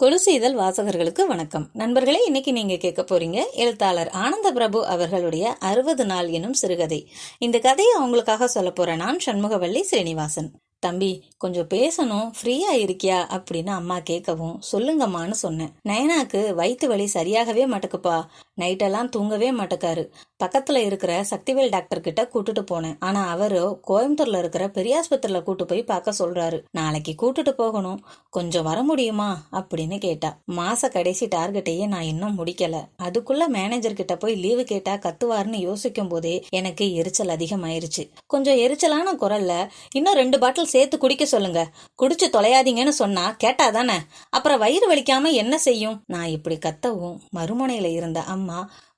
கொலுசு இதழ் வாசகர்களுக்கு வணக்கம். நண்பர்களே இன்னைக்கு நீங்க கேட்க போறீங்க எழுத்தாளர் ஆனந்த பிரபு அவர்களுடைய அறுபது நாள் எனும் சிறுகதை. இந்த கதையை அவங்களுக்காக சொல்ல போறேன் நான் சண்முகவல்லி ஸ்ரீனிவாசன் தம்பி கொஞ்சம் பேசணும் ஃப்ரீயா இருக்கியா அப்படின்னு அம்மா கேட்கவும் சொல்லுங்கம்மான்னு சொன்னேன். நயனாக்கு வயிற்று வலி சரியாகவே மாட்டுக்குப்பா நைட்டெல்லாம் தூங்கவே மாட்டேக்காரு. பக்கத்துல இருக்கிற சக்திவேல் டாக்டர் கிட்ட கூட்டிட்டு போனேன். ஆனா அவரு கோயம்புத்தூர்ல இருக்கிற பெரியாஸ்பத்திரியில கூட்டு போய் பார்க்க சொல்றாரு. நாளைக்கு கூட்டிட்டு போகணும். கொஞ்சம் வர முடியுமா? அப்படின்னு கேட்டா. மாச கடைசி டார்கெட்டையே நான் இன்னும் முடிக்கல. அதுக்குள்ள மேனேஜர் கிட்ட போய் லீவு கேட்டா கத்துவாருன்னு யோசிக்கும் போதே எனக்கு எரிச்சல் அதிகமாயிருச்சு. கொஞ்சம் எரிச்சலான குரல்ல இன்னும் ரெண்டு பாட்டில் சேர்த்து குடிக்க சொல்லுங்க. குடிச்சு தொலையாதீங்கன்னு சொன்னா கேட்டாதானே அப்புறம் வயிறு வலிக்காம என்ன செய்யும்? நான் இப்படி கத்தவும் மறுமுனையில இருந்த அம்மா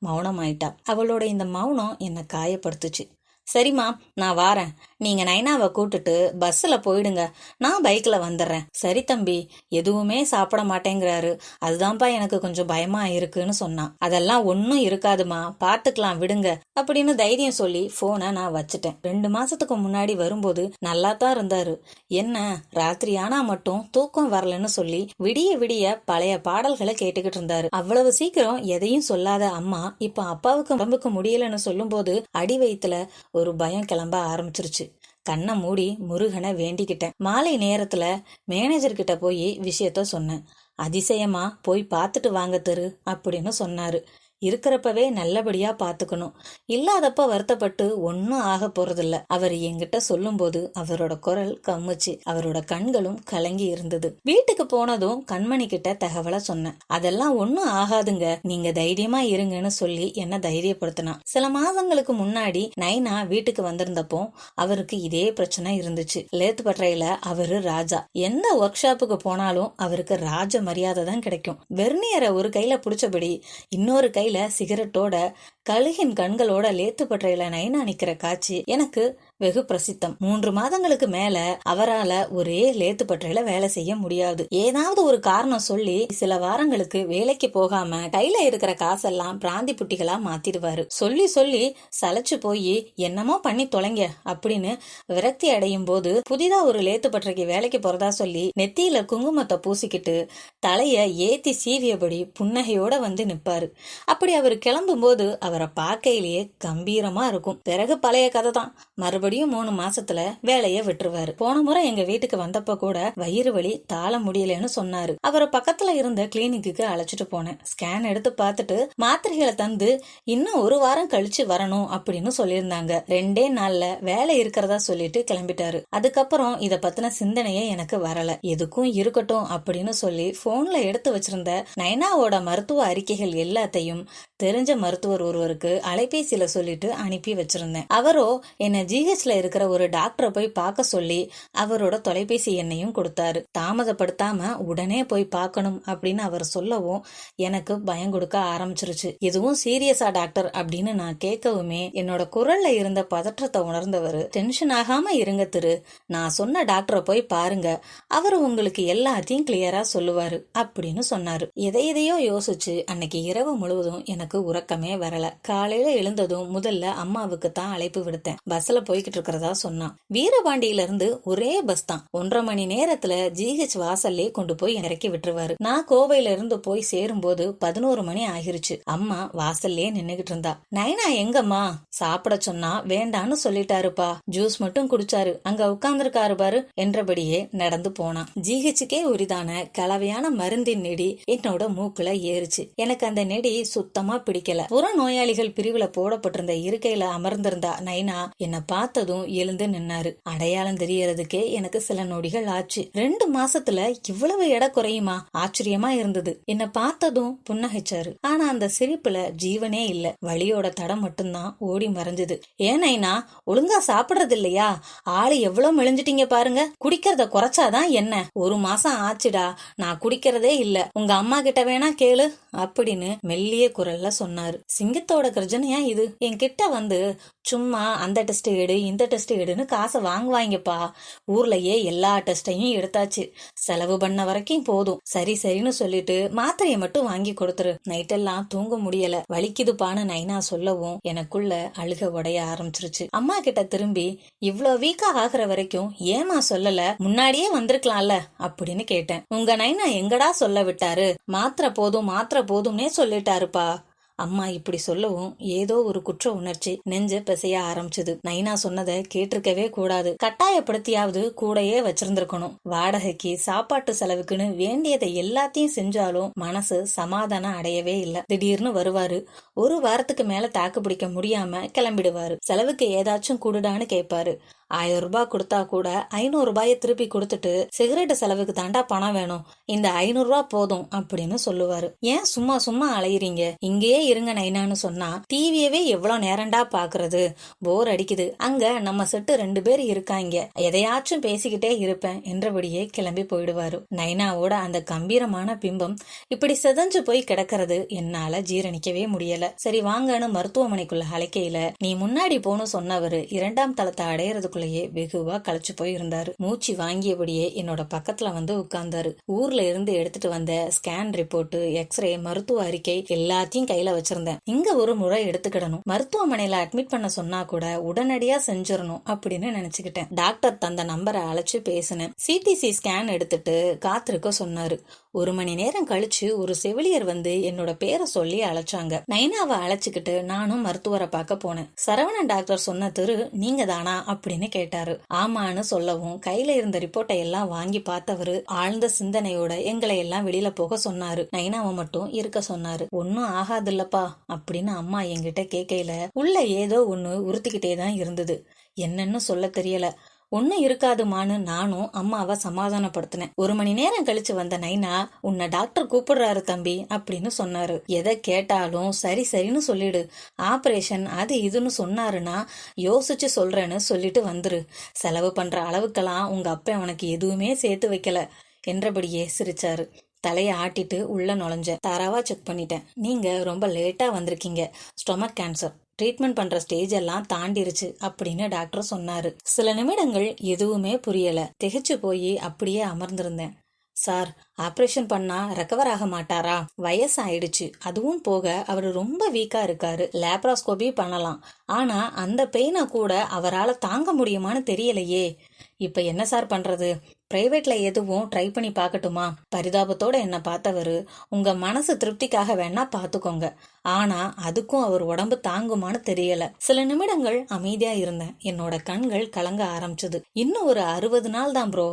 மௌனமாயிட்டா. அவளோட இந்த மௌனம் என்னை காயப்படுத்துச்சு. சரிம்மா நான் வாரேன். நீங்க நைனாவை கூட்டுட்டு பஸ்ல போயிடுங்க. நான் பைக்ல வந்துடுறேன் சரி தம்பி எதுவுமே சாப்பிட மாட்டேங்கிறாரு. அதுதான்ப்பா எனக்கு கொஞ்சம் பயமா இருக்குன்னு சொன்னான். அதெல்லாம் ஒன்னும் இருக்காதுமா. பாத்துக்கலாம் விடுங்க அப்படின்னு தைரியம் சொல்லி போனை நான் வச்சுட்டேன். ரெண்டு மாசத்துக்கு முன்னாடி வரும்போது நல்லா தான் இருந்தாரு. என்ன ராத்திரி ஆனா மட்டும் தூக்கம் வரலன்னு சொல்லி விடிய விடிய பழைய பாடல்களை கேட்டுக்கிட்டு இருந்தாரு. அவ்வளவு சீக்கிரம் எதையும் சொல்லாத அம்மா இப்ப அப்பாவுக்கு உடம்புக்கு முடியலன்னு சொல்லும்போது அடி வயிற்றுல ஒரு பயம் கிளம்ப ஆரம்பிச்சிருச்சு. கண்ணை மூடி முருகனை வேண்டிக்கிட்டேன். மாலை நேரத்துல மேனேஜர்கிட்ட போய் விஷயத்த சொன்னேன். அதிசயமா போய் பார்த்துட்டு வாங்க தெரு அப்படின்னு சொன்னாரு. இருக்கிறப்பவே நல்லபடியா பாத்துக்கணும். இல்லாதப்ப வருத்தப்பட்டு ஒன்னும் ஆக போறதில்ல. அவர் என்கிட்ட சொல்லும்போது அவரோட குரல் கம்முச்சு. அவரோட கண்களும் கலங்கி இருந்தது. வீட்டுக்கு போனதும் கண்மணி கிட்ட தகவலை சொன்னேன். அதெல்லாம் ஒன்னும் ஆகாதுங்க. நீங்க தைரியமா இருங்கன்னு சொல்லி என்ன தைரியப்படுத்தினான் சில மாதங்களுக்கு முன்னாடி நைனா வீட்டுக்கு வந்திருந்தப்போ அவருக்கு இதே பிரச்சனை இருந்துச்சு. லேத்து பற்றையில அவரு ராஜா. எந்த ஒர்க் ஷாப்புக்கு போனாலும் அவருக்கு ராஜ மரியாதை தான் கிடைக்கும். வெர்னியரை ஒரு கையில புடிச்சபடி இன்னொரு கையில சிகரெட்டோட கழுகின் கண்களோட லேத்து பற்றையில நைனா நிக்கிற காட்சி எனக்கு வெகு பிரசித்தம். மூன்று மாதங்களுக்கு மேல அவரால ஒரே லேத்து பற்றையில வேலை செய்ய முடியாது. ஏதாவது ஒரு காரணம் சொல்லி சில வாரங்களுக்கு வேலைக்கு போகாம கையில இருக்கிற காசெல்லாம் பிராந்தி புட்டிகளா மாத்திடுவாரு. சொல்லி சொல்லி சளைச்சு போய் என்னமோ பண்ணி தொலைங்க அப்படின்னு விரக்தி அடையும் போது புதிதா ஒரு லேத்து பற்றைக்கு வேலைக்கு போறதா சொல்லி நெத்தியில குங்குமத்தை பூசிக்கிட்டு தலைய ஏத்தி சீவியபடி புன்னகையோட வந்து நிப்பாரு. அப்படி அவர் கிளம்பும் போது அவரை பார்க்கையிலேயே கம்பீரமா இருக்கும். பிறகு பழைய கதை தான். மறுபடியும் மூணு மாசத்துல வேலைய விட்டுருவாரு. போன முறை எங்க வீட்டுக்கு வந்தப்ப கூட வயிறு வலி தாள முடியலன்னு சொன்னாரு. அவரை பக்கத்துல இருந்த கிளினிக்கு அழைச்சிட்டு போனேன். ஸ்கேன் எடுத்து பார்த்துட்டு மாத்திரைகளை தந்து இன்னும் ஒரு வாரம் கழிச்சு வரணும் அப்படின்னு சொல்லியிருந்தாங்க. ரெண்டே நாள்ல வேலை இருக்கிறதா சொல்லிட்டு கிளம்பிட்டாரு. அதுக்கப்புறம் இத பத்தின சிந்தனையே எனக்கு வரல. எதுக்கும் இருக்கட்டும் அப்படின்னு சொல்லி போன்ல எடுத்து வச்சிருந்த நைனாவோட மருத்துவ அறிக்கைகள் எல்லாத்தையும் தெரிஞ்ச மருத்துவர் ஒருவருக்கு அலைபேசியில சொல்லிட்டு அனுப்பி வச்சிருந்தேன். அவரோ என்ன ஜிஹெச்ல இருக்கிற ஒரு டாக்டரை போய் பார்க்க சொல்லி அவரோட தொலைபேசி எண்ணையும் கொடுத்தாரு. தாமதப்படுத்தாம உடனே போய் பார்க்கணும் அப்படின்னு அவர் சொல்லவும் எனக்கு பயம் கொடுக்க ஆரம்பிச்சிருச்சு. எதுவும் சீரியஸா டாக்டர் அப்படின்னு நான் கேட்கவுமே என்னோட குரல்ல இருந்த பதற்றத்தை உணர்ந்தவர் டென்ஷன் ஆகாம இருங்க திரு. நான் சொன்ன டாக்டரை போய் பாருங்க. அவர் உங்களுக்கு எல்லாத்தையும் கிளியரா சொல்லுவாரு அப்படின்னு சொன்னாரு. எதை எதையோ யோசிச்சு அன்னைக்கு இரவு முழுவதும் எனக்கு உறக்கமே வரல. காலையில எழுந்ததும் முதல்ல அம்மாவுக்கு தான் அழைப்பு விடுத்தேன். பஸ்ல போய்கிட்டு இருக்கிறதா சொன்னான். வீரபாண்டியில இருந்து ஒரே பஸ் தான். ஒன்றரை மணி நேரத்துல ஜிஹெச் வாசல்லே கொண்டு போய் இறக்கி விட்டுருவாரு. நான் கோவையில இருந்து போய் சேரும்போது பதினோரு மணி ஆகிருச்சு. அம்மா வாசல்லே நின்னுகிட்டு இருந்தா. நைனா எங்கம்மா? சாப்பிட சொன்னா வேண்டான்னு சொல்லிட்டாருப்பா. ஜூஸ் மட்டும் குடிச்சாரு. அங்க உட்கார்ந்துருக்காரு பாரு. என்றபடியே நடந்து போனான். ஜிஹெச்சுக்கே உரிதான கலவையான மருந்தின் நெடி என்னோட மூக்குல ஏறுச்சு. எனக்கு அந்த நெடி சுத்தமா பிடிக்கல. புற நோயாளிகள் பிரிவுல போடப்பட்டிருந்த இருக்கையில அமர்ந்திருந்தா நைனா என்ன பார்த்ததும் எழுந்து நின்னாரு. அடையாளம் தெரியறதுக்கே எனக்கு சில நொடிகள் ஆச்சு. ரெண்டு மாசத்துல இவ்வளவு எடை குறையுமா? ஆச்சரியமா இருந்தது. என்ன பார்த்ததும் புன்னகைச்சாரு. ஆனா அந்த சிரிப்புல ஜீவனே இல்ல. வழியோட தடம் மட்டும்தான் ஓடி மறைஞ்சது. ஏனைனா ஒழுங்கா சாப்பிடுறது இல்லையா? ஆளு எவ்வளவு மெலிஞ்சிட்டீங்க பாருங்க. குடிக்கிறத குறைச்சாதான் என்ன? ஒரு மாசம் ஆச்சுடா. நான் குடிக்கிறதே இல்ல. உங்க அம்மா கிட்ட வேணா கேளு. அப்படின்னு மெல்லிய குரல்ல சொன்னாரு. சிங்கத்தோட கர்ஜனையா இது. என்கிட்ட வந்து சும்மா அந்த டெஸ்ட் எடு இந்த டெஸ்ட் எடுன்னு காசை வாங்குவாங்கப்பா. ஊர்லயே எல்லா டெஸ்டையும் எடுத்தாச்சு. செலவு பண்ண வரைக்கும் போதும். சரி சரின்னு சொல்லிட்டு மாத்திரையை மட்டும் வாங்கி கொடுத்துரு. நைட்டெல்லாம் தூங்க முடியல. வலிக்குதுப்பான்னு நைனா சொல்லவும் எனக்குள்ள அழுக உடைய ஆரம்பிச்சிருச்சு. அம்மா கிட்ட திரும்பி இவ்ளோ வீக்கா ஆகுற வரைக்கும் ஏமா சொல்லல? முன்னாடியே வந்திருக்கலாம்ல? அப்படின்னு கேட்டேன். உங்க நைனா எங்கடா சொல்ல விட்டாரு? மாத்திரை போதும் மாத்திரை போதும்னே சொல்லிட்டாருப்பா. அம்மா இப்படி சொல்லவும் ஏதோ ஒரு குற்ற உணர்ச்சி நெஞ்ச பிசைய ஆரம்பிச்சது. நைனா சொன்னதை கேட்டிருக்கவே கூடாது. கட்டாயப்படுத்தியாவது கூடயே வச்சிருந்திருக்கணும். வாடகைக்கு சாப்பாட்டு செலவுக்குன்னு வேண்டியதை எல்லாத்தையும் செஞ்சாலும் மனசு சமாதானம் அடையவே இல்லை. திடீர்னு வருவாரு. ஒரு வாரத்துக்கு மேல தாக்கு பிடிக்க முடியாம கிளம்பிடுவாரு. செலவுக்கு ஏதாச்சும் கூடுடான்னு கேட்பாரு. ஆயிரம் ரூபாய் கொடுத்தா கூட ஐநூறு ரூபாயை திருப்பி கொடுத்துட்டு சிகரெட் செலவுக்கு தாண்டா பணம் வேணும். இந்த ஐநூறு ரூபாய் போதும் அப்படின்னு சொல்லுவாரு. ஏன் சும்மா சும்மா அலையிறீங்க? இங்கேயே இருங்க நைனான்னு சொன்னா டிவியவே எவ்வளவு நேரண்டா பாக்குறது? போர் அடிக்குது. அங்க நம்ம செட்டு ரெண்டு பேர் இருக்காங்க. எதையாச்சும் பேசிக்கிட்டே இருப்பேன் என்றபடியே கிளம்பி போயிடுவாரு. நைனாவோட அந்த கம்பீரமான பிம்பம் இப்படி செதஞ்சு போய் கிடக்கிறது என்னால ஜீரணிக்கவே முடியல. சரி வாங்கன்னு மருத்துவமனைக்குள்ள அழைக்கையில நீ முன்னாடி போன்னு சொன்னவரு இரண்டாம் தளத்தை அடையறதுக்குள்ளேயே வெகுவா களைச்சு போய் இருந்தாரு மூச்சு வாங்கியபடியே என்னோட பக்கத்துல வந்து உட்கார்ந்தாரு. ஊர்ல இருந்து எடுத்துட்டு வந்த ஸ்கேன் ரிப்போர்ட் எக்ஸ்ரே மருத்துவ அறிக்கை எல்லாத்தையும் கையில வச்சிருந்தேன். இங்க ஒரு முறை எடுத்துக்கிடணும். மருத்துவமனையில அட்மிட் பண்ண சொன்னா கூட உடனடியா செஞ்சிடணும் அப்படின்னு நினைச்சுக்கிட்டேன். டாக்டர் தந்த நம்பரை அழைச்சு பேசினேன். சிடிசி ஸ்கேன் எடுத்துட்டு காத்திருக்க சொன்னாரு. ஒரு மணி நேரம் கழிச்சு ஒரு செவிலியர் வந்து என்னோட பேரை சொல்லி அழைச்சாங்க. நைனாவை அழைச்சுக்கிட்டு நானும் மருத்துவரை பார்க்க போனேன். சரவணன் டாக்டர் சொன்ன திரு நீங்க தானா? அப்படின்னு கேட்டாரு. ஆமான்னு சொல்லவும் கையில இருந்த ரிப்போர்ட்டை எல்லாம் வாங்கி பார்த்தவரு ஆழ்ந்த சிந்தனையோட எங்களை எல்லாம் வெளியில போக சொன்னாரு. நைனாவை மட்டும் இருக்க சொன்னாரு. ஒன்னும் ஆகாதில்லப்பா அப்படின்னு அம்மா என்கிட்ட கேட்கையில உள்ள ஏதோ ஒண்ணு உறுத்திக்கிட்டே தான் இருந்தது. என்னன்னு சொல்ல தெரியல. ஒன்னும் இருக்காதுமான்னு நானும் அம்மாவை சமாதானப்படுத்தினேன். ஒரு மணி நேரம் கழிச்சு வந்த நைனா உன்னை டாக்டர் கூப்பிடுறாரு தம்பி அப்படின்னு சொன்னாரு. எதை கேட்டாலும் சரி சரின்னு சொல்லிடு. ஆபரேஷன் அது இதுன்னு சொன்னாருன்னா யோசிச்சு சொல்றேன்னு சொல்லிட்டு வந்துரு. செலவு பண்ற அளவுக்கெல்லாம் உங்க அப்பா உனக்கு எதுவுமே சேர்த்து வைக்கல என்றபடியே சிரிச்சாரு. தலையை ஆட்டிட்டு உள்ள நுழைஞ்சேன். தாராவா செக் பண்ணிட்டேன். நீங்க ரொம்ப லேட்டா வந்திருக்கீங்க. ஸ்டொமக் கேன்சர் ட்ரீட்மெண்ட் பண்ற ஸ்டேஜ் எல்லாம் தாண்டிருச்சு அப்படின்னு டாக்டர் சொன்னாரு. சில நிமிடங்கள் எதுவுமே புரியல. திகைச்சு போய் அப்படியே அமர்ந்திருந்தேன். சார் ஆபரேஷன் பண்ணா ரெக்கவர் ஆக மாட்டாரா? வயசு ஆயிடுச்சு அதுவும் போக அவர் ரொம்ப வீக்கா இருக்காரு. லேப்ராஸ்கோபி பண்ணலாம். ஆனா அந்த பெயினை கூட அவரால் தாங்க முடியுமான்னு தெரியலையே. இப்ப என்ன சார் பண்றது? பிரைவேட்ல எதுவும் ட்ரை பண்ணி பார்க்கட்டுமா? பரிதாபத்தோட என்ன பார்த்தவரு உங்க மனசு திருப்திக்காக வேணா பாத்துக்கோங்க ஆனா அதுக்கும் அவர் உடம்பு தாங்குமான்னு தெரியல. சில நிமிடங்கள் அமைதியா இருந்தேன். என்னோட கண்கள் கலங்க ஆரம்பிச்சது. இன்னும் ஒரு அறுபது நாள் தான் ப்ரோ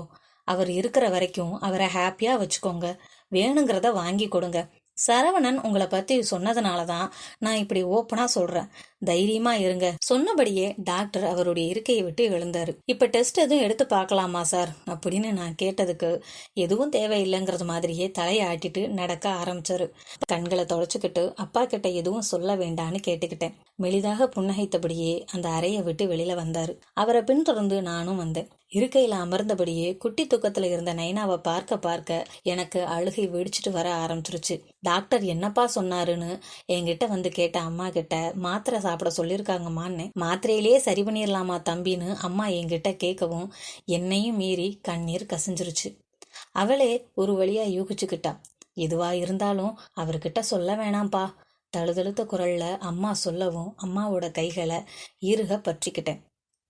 அவர் இருக்கிற வரைக்கும் அவரை ஹாப்பியா வச்சுக்கோங்க. வேணுங்கிறத வாங்கி கொடுங்க. சரவணன் உங்களை பத்தி சொன்னதுனால தான் நான் இப்படி ஓப்பனா சொல்றேன். தைரியமா இருங்க. சொன்னபடியே டாக்டர் அவருடைய இருக்கையை விட்டு எழுந்தாரு. இப்ப டெஸ்ட் எதுவும் எடுத்து பார்க்கலாமா சார் அப்படின்னு நான் கேட்டதுக்கு எதுவும் தேவையில்லைங்கிறது மாதிரியே தலையை ஆட்டிட்டு நடக்க ஆரம்பிச்சாரு. கண்களை தொடச்சுக்கிட்டு அப்பா கிட்ட எதுவும் சொல்ல வேண்டான்னு கேட்டுக்கிட்டேன். மெளிதாக புன்னகைத்தபடியே அந்த அறையை விட்டு வெளியில வந்தாரு. அவரை பின்தொடர்ந்து நானும் வந்தேன். இருக்கையில் அமர்ந்தபடியே குட்டி தூக்கத்தில் இருந்த நைனாவை பார்க்க பார்க்க எனக்கு அழுகை வெடிச்சிட்டு வர ஆரம்பிச்சிருச்சு. டாக்டர் என்னப்பா சொன்னாருன்னு என்கிட்ட வந்து கேட்ட அம்மா கிட்ட மாத்திரை சாப்பிட சொல்லியிருக்காங்கம்மான்னு மாத்திரையிலேயே சரி பண்ணிடலாமா தம்பின்னு அம்மா என்கிட்ட கேட்கவும் என்னையும் மீறி கண்ணீர் கசிஞ்சிருச்சு. அவளே ஒரு வழியா யூகிச்சுக்கிட்டா எதுவா இருந்தாலும் அவர்கிட்ட சொல்ல வேணாம்ப்பா. தழுதழுத்த குரல்ல அம்மா சொல்லவும் அம்மாவோட கைகளை இறுக பற்றிக்கிட்டேன்.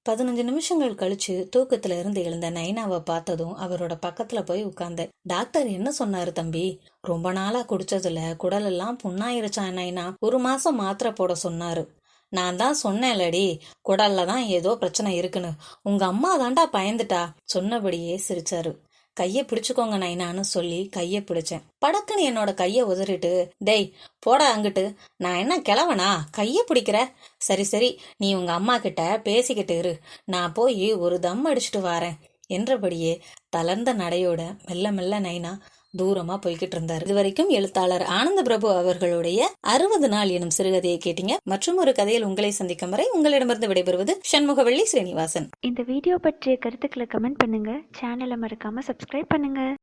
பதினஞ்சு நிமிஷங்கள் கழிச்சு தூக்கத்துல இருந்து எழுந்த நைனாவை பார்த்ததும் அவரோட பக்கத்துல போய் உட்கார்ந்த டாக்டர் என்ன சொன்னாரு தம்பி? ரொம்ப நாளா குடிச்சதுல குடலெல்லாம் புண்ணாயிருச்சா நைனா? ஒரு மாசம் மாத்திரை போட சொன்னாரு. நான் தான் சொன்னேன்லடி குடல்ல தான் ஏதோ பிரச்சனை இருக்குன்னு. உங்க அம்மா தாண்டா பயந்துட்டா சொன்னபடியே சிரிச்சாரு. கையை பிடிச்சுக்கோங்க நைனான்னு சொல்லி கையை பிடிச்சேன். படக்குன்னு என்னோட கையை உதறிட்டு டேய் போடா அங்கிட்டு. நான் என்ன கிளவனா கையை பிடிக்கிற? சரி சரி நீ உங்க அம்மா கிட்ட பேசிக்கிட்டு இரு. நான் போய் ஒரு தம் அடிச்சுட்டு வாரேன். என்றபடியே தளர்ந்த நடையோட மெல்ல மெல்ல நைனா தூரமா போய்கிட்டு இருந்தார் இதுவரைக்கும் எழுத்தாளர் ஆனந்த பிரபு அவர்களுடைய அறுபது நாள் எனும் சிறுகதையை கேட்டீங்க. மற்றும் ஒரு கதையில் உங்களை சந்திக்கும் வரை உங்களிடமிருந்து விடைபெறுவது சண்முகவள்ளி ஸ்ரீனிவாசன். இந்த வீடியோ பற்றிய கருத்துக்களை கமெண்ட் பண்ணுங்க. சேனலை மறக்காம சப்ஸ்கிரைப் பண்ணுங்க.